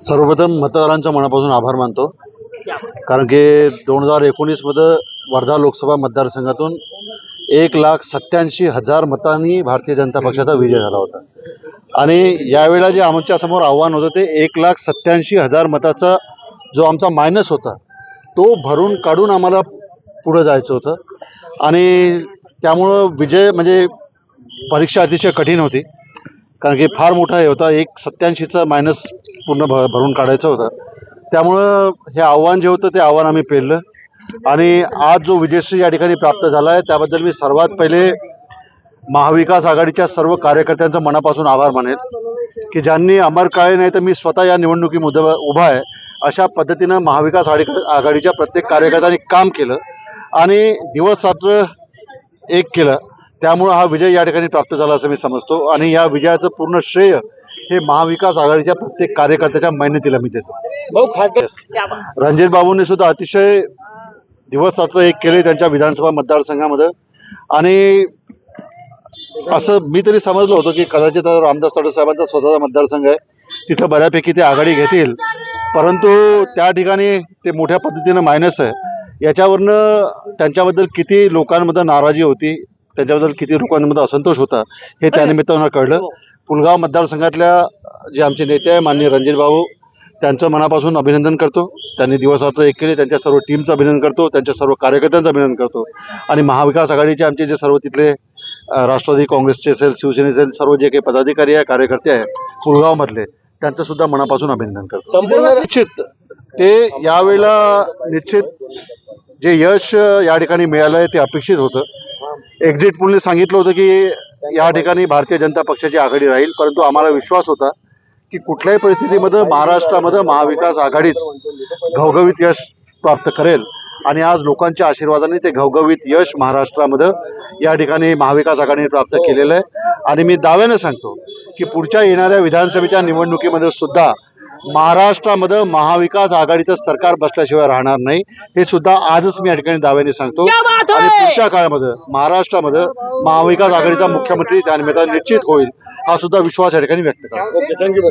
सर्वप्रथम मतदारांच्या मनापासून आभार मानतो. कारण की दोन हजार एकोणीसमध्ये वर्धा लोकसभा मतदारसंघातून एक लाख सत्याऐंशी हजार मतांनी भारतीय जनता पक्षाचा विजय झाला होता. आणि यावेळेला जे आमच्यासमोर आव्हान होतं ते एक लाख सत्याऐंशी हजार मताचा जो आमचा मायनस होता तो भरून काढून आम्हाला पुढं जायचं होतं. आणि त्यामुळं विजय म्हणजे परीक्षा अतिशय कठीण होती. कारण की फार मोठा हे होता. एक सत्याऐंशीचा मायनस पूर्ण भ भरून काढायचं होतं. त्यामुळं हे आव्हान जे होतं ते आव्हान आम्ही पेललं. आणि आज जो विजयश्री या ठिकाणी प्राप्त झाला आहे त्याबद्दल मी सर्वात पहिले महाविकास आघाडीच्या सर्व कार्यकर्त्यांचा मनापासून आभार मानेल. की ज्यांनी अमर काळे नाही तर मी स्वतः या निवडणुकीमध्ये उभा आहे अशा पद्धतीनं महाविकास आघाडी आघाडीच्या प्रत्येक कार्यकर्त्यांनी काम केलं. आणि दिवस रात्र एक केलं. त्यामुळं हा विजय या ठिकाणी प्राप्त झाला असं मी समजतो. आणि या विजयाचं पूर्ण श्रेय हे महाविकास आघाडीच्या प्रत्येक कार्यकर्त्याच्या मेहनतीला मी देतो. रणजित बाबूंनी सुद्धा अतिशय दिवस रात्र एक केले त्यांच्या विधानसभा मतदारसंघामध्ये. आणि असं मी तरी समजलं होतं की कदाचित रामदास तडे साहेबांचा स्वतःचा मतदारसंघ आहे. तिथं बऱ्यापैकी ते आघाडी घेतील. परंतु त्या ठिकाणी ते मोठ्या पद्धतीनं मायनस आहे. याच्यावरनं त्यांच्याबद्दल किती लोकांमध्ये नाराजी होती त्याच्याबद्दल किती लोकांमध्ये असंतोष होता हे त्यानिमित्तानं कळलं. पुलगाव मतदारसंघातल्या जे आमचे नेते आहे माननीय रणजित भाऊ त्यांचं मनापासून अभिनंदन करतो. त्यांनी दिवसरात्र एक केले त्यांच्या सर्व टीमचं अभिनंदन करतो त्यांच्या सर्व कार्यकर्त्यांचं अभिनंदन करतो. आणि महाविकास आघाडीचे आमचे जे सर्व तिथले राष्ट्रवादी काँग्रेसचे असेल शिवसेनेचे असेल, सर्व जे काही पदाधिकारी आहे कार्यकर्ते आहे पुलगावमधले त्यांचं सुद्धा मनापासून अभिनंदन करतो. संपूर्ण निश्चित ते यावेळेला निश्चित जे यश या ठिकाणी मिळालं आहे ते अपेक्षित होतं. एक्झिट पोलने सांगितलं होतं की या ठिकाणी भारतीय जनता पक्षाची आघाडी राहील परंतु आम्हाला विश्वास होता की कुठल्याही परिस्थितीमध्ये महाराष्ट्रामध्ये महाविकास आघाडीच घवघवीत यश प्राप्त करेल. आणि आज लोकांच्या आशीर्वादाने ते घवघवीत यश महाराष्ट्रामध्ये या ठिकाणी महाविकास आघाडीने प्राप्त केलेलं आहे. आणि मी दाव्याने सांगतो की पुढच्या येणाऱ्या विधानसभेच्या निवडणुकीमध्ये सुद्धा महाराष्ट्रामध्ये महाविकास आघाडीचं सरकार बसल्याशिवाय राहणार नाही. हे सुद्धा आजच मी या ठिकाणी दाव्याने सांगतो. आणि पुढच्या काळामध्ये महाराष्ट्रामध्ये महाविकास आघाडीचा मुख्यमंत्री त्यानिमित्तानं निश्चित होईल हा सुद्धा विश्वास या ठिकाणी व्यक्त करतो. Okay thank you